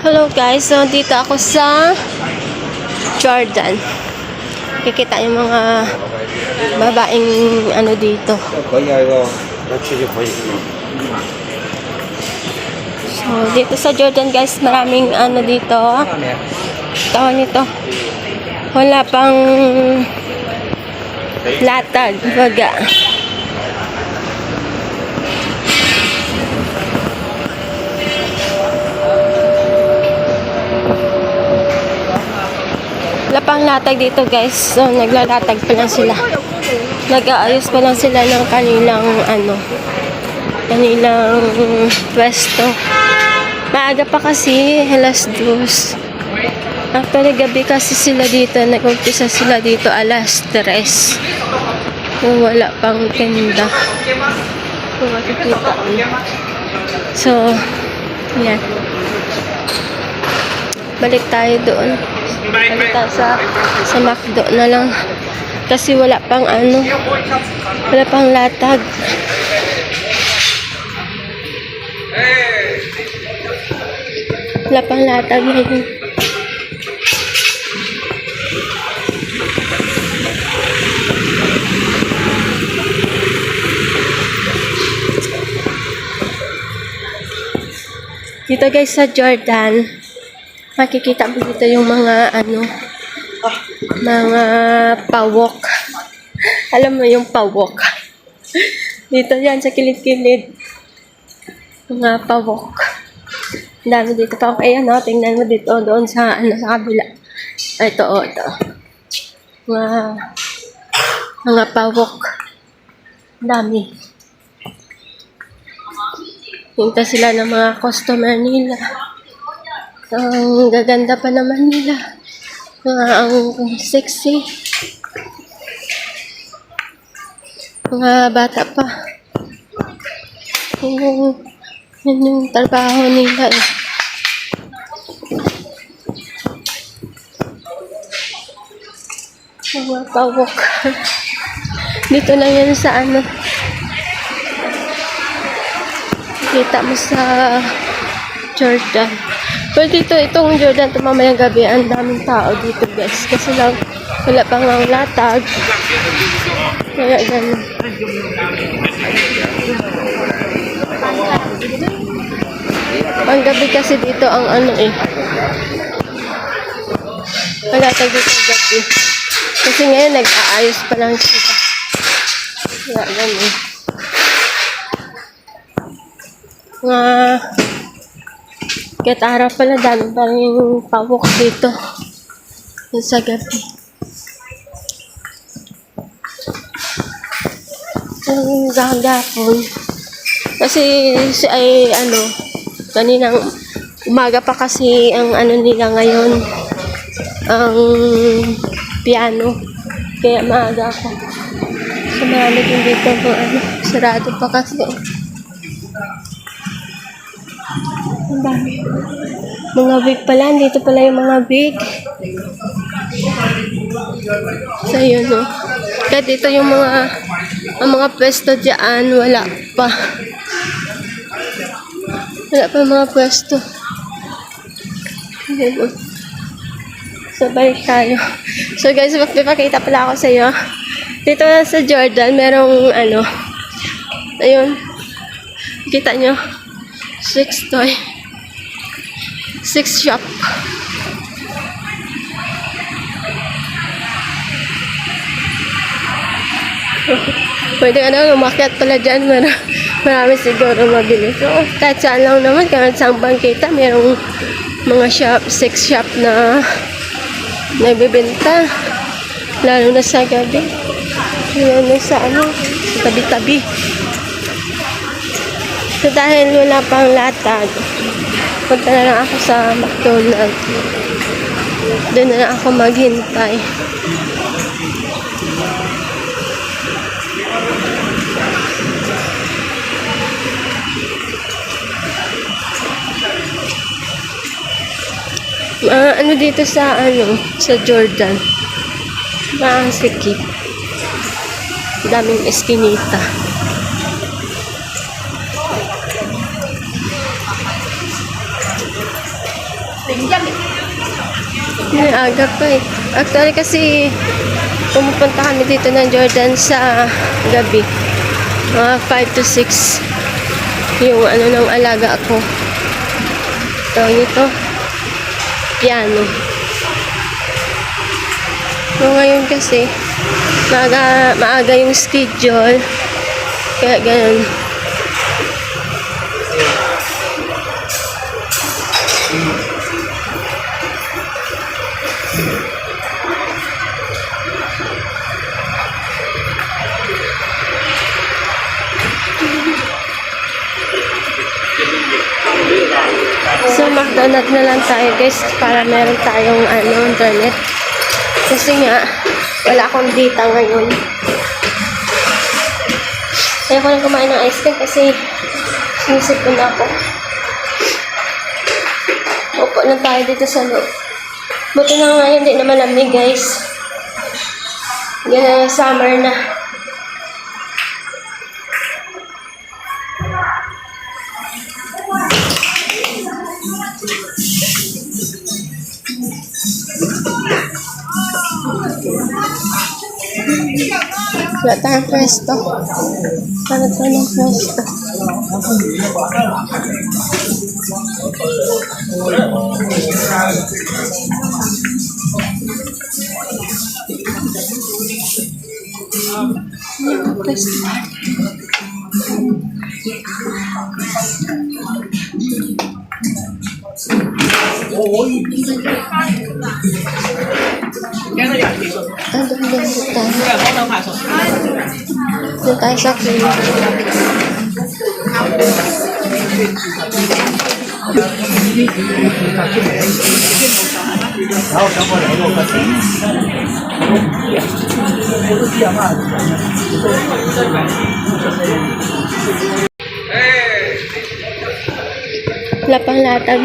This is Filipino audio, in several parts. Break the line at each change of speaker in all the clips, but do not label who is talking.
Hello guys, so dito ako sa Jordan. Kikita yung mga babaeng ano dito. So dito sa Jordan guys, maraming ano dito. Tawag nito. Wala pang latag, baga. Wala pang latag dito guys. So naglalatag pa lang sila. Nag-aayos pa lang sila ng kanilang ano kanilang pwesto. Maaga pa kasi, alas dos. Actually, gabi kasi sila dito. Nag-umpisa sila dito alas tres. Kung wala pang tenda. Kung makikita. So, yan. Balik tayo doon. Balik tayo sa, sa McDo na lang. Kasi wala pang ano. Wala pang latag. Wala pang latag ngayon. Dito guys sa Jordan, makikita mo dito yung mga ano, mga pawok. Alam mo yung pawok. Dito yan sa kilid-kilid. Mga pawok. Dami dito pa. Ayan o, tingnan mo dito doon sa, ano, sa kabila. Ito o, ito. Mga, mga pawok. Dami. Hinta sila ng mga customer nila. Ang gaganda pa naman nila. Ang sexy. Mga bata pa. Yun yung, yun yung trabaho nila eh. Pawok. Dito lang yan sa ano. Kita mo sa Jordan. Pero dito, itong Jordan, ito mamayang gabi, ang daming tao dito guys. Kasi lang, wala pang ang latag. Kaya ganun. Ang gabi kasi dito ang ano eh. Wala tayo dito gabi. Kasi ngayon nag-aayos pa lang sila. Kaya ganun. Nga kahit araw pala dami pa rin pawok dito. Yung sa gabi. Ang gagapon. Kasi si ay ano, kaninang umaga pa kasi ang ano nila ngayon, ang piano. Kaya maaga ako. So marami din dito ano, sarado pa kasi. Ang. Mga big pala, dito pala yung mga big. So yun no. Kaya dito yung mga ang mga pwesto dyan, wala pa. Wala pa mga pwesto. Balik tayo. So, guys, magpipakita pala ako sa iyo. Dito sa Jordan, merong ano, ayun, kita nyo, six toy, six shop. Pwede ano, umakyat pala dyan. Mar marami siguro mabili. So, kahit saan lang naman, kahit saan bangkita, merong mga shop, sex shop na nagbibenta. Lalo na sa gabi. Lalo na sa ano, tabi-tabi. So, dahil wala pang latag, punta na lang ako sa McDonald's. Doon na lang ako maghintay. Ah, ano dito sa ano, sa Jordan. Maasikip. Daming eskinita. May aga pa eh. Actually kasi pumupunta kami dito ng Jordan sa gabi. Mga 5 to 6 yung ano ng alaga ko. Tawag nito, piano. So ngayon kasi, maaga, maaga yung schedule. Kaya ganun. So, McDonald na lang tayo guys para meron tayong ano, internet. Kasi nga, wala akong data ngayon. Kaya ko lang kumain ng ice cream kasi sinisip ko na ako. Upo lang tayo dito sa loob. Buti na nga hindi na malamig guys. Yan na summer na. Wala tayong pwesto. Wala tayong pwesto. Wala pwesto. Ano ba yung tayo? Doon tayo sa clinic. Wala pang latag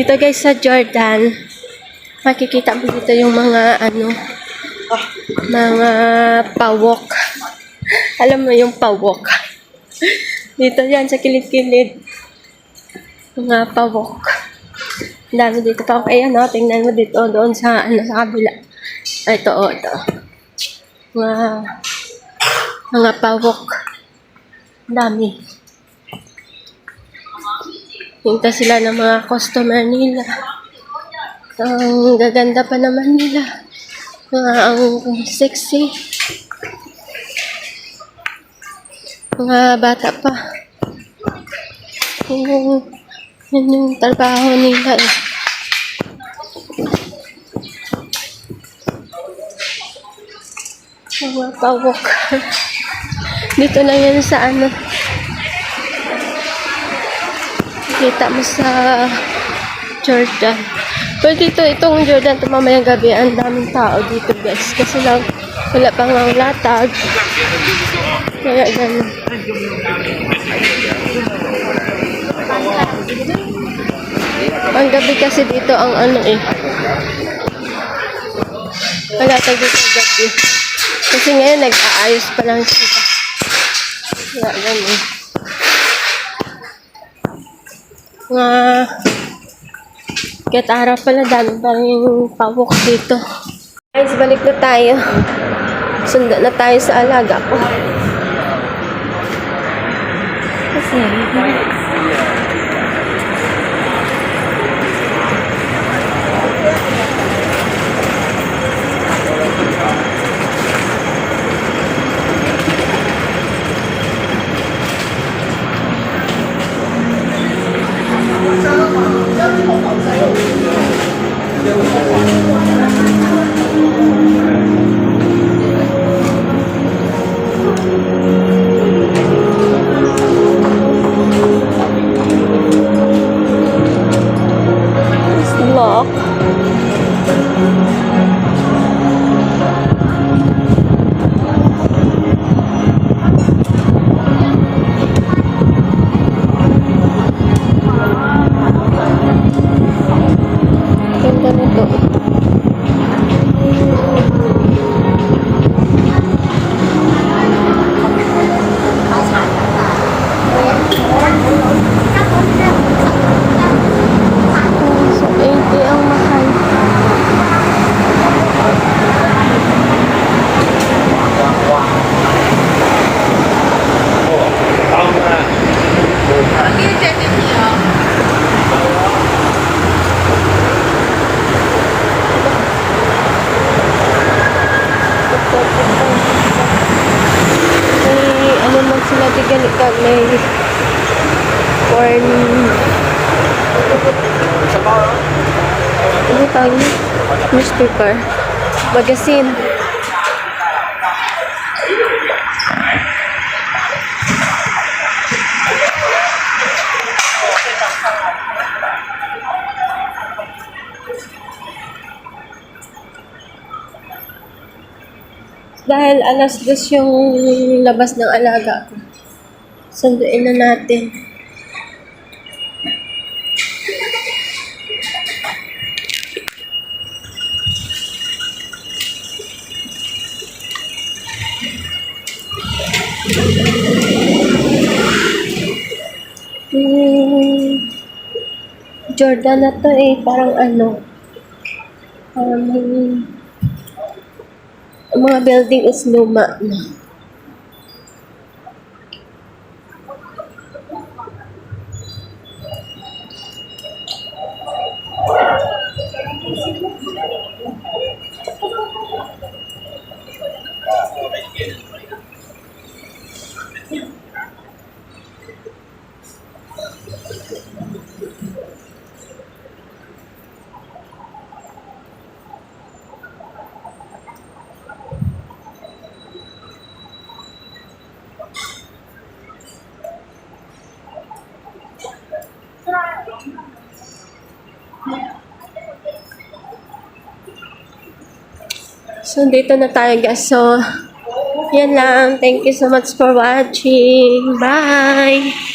Dito guys sa Jordan, makikita mo dito yung mga ano, mga pawok. Alam mo yung pawok. Dito yan sa kilid-kilid. Mga pawok. Ang dami dito pa. Ayan o, tingnan mo dito doon sa, ano, sa kabila. Ito o, ito. Mga, mga pawok. Ang dami. Hinta sila ng mga customer nila. Ang gaganda pa naman nila. Mga ang sexy. Mga bata pa. Yun yung, yun yung trabaho nila eh. Mga pawok. Dito lang yan sa ano. Kita mo sa Jordan. Pero dito, itong Jordan, ito mamayang gabi, ang daming tao dito guys. Kasi lang, wala pang ang latag. Kaya ganun. Ang gabi kasi dito ang ano eh. Wala tag dito gabi. Kasi ngayon nag-aayos pa lang sila. Kaya ganun. Nga Kahit araw pala, dami pa rin pawok dito. Guys, balik na tayo. Sunda na tayo sa alaga ko. Kasi, sila di ganito, may corn, ano tawag niya? Newspaper. Magazine. Dahil alas dos yung labas ng alaga ko. Sunduin na natin. Hmm. Jordan na to eh, parang ano, ang mga building is luma na. So, dito na tayo guys. So, yan lang. Thank you so much for watching. Bye!